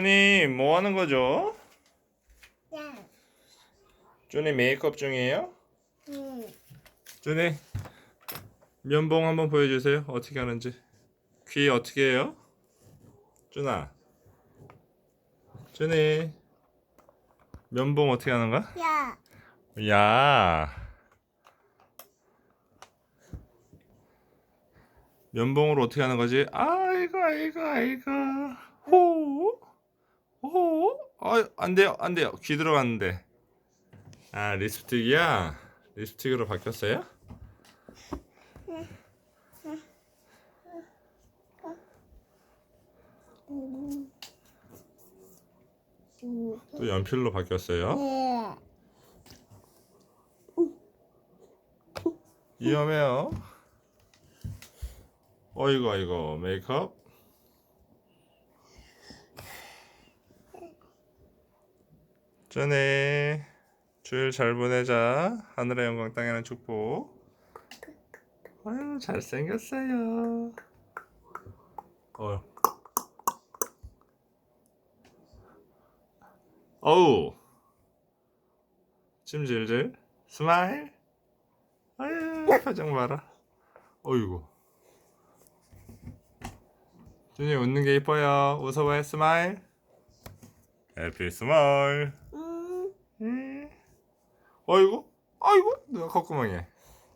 준이 뭐 하는 거죠? 야. 준이 메이크업 중이에요? 응. 준이 면봉 한번 보여주세요. 어떻게 하는지. 귀 어떻게 해요? 준아. 준이 면봉 어떻게 하는 거야? 야. 야. 면봉으로 어떻게 하는 거지? 아이고 아이고 아이고. 호. 호. 아, 안 돼요. 안 돼요. 귀 들어갔는데. 아, 립스틱이야. 립스틱으로 바뀌었어요? 또 연필로 바뀌었어요? 네. 위험해요. 어이구 어이구 메이크업. 전에 주일 잘 보내자. 하늘의 영광 땅에는 축복. 아유 잘생겼어요. 어. 어우. 찜질질. 스마일. 아유 표정 봐라. 어이구. 준이 웃는 게 이뻐요. 웃어봐요 스마일. 해피 스마일. 음. 음. 어이구. 아이고. 누가 콧구멍에.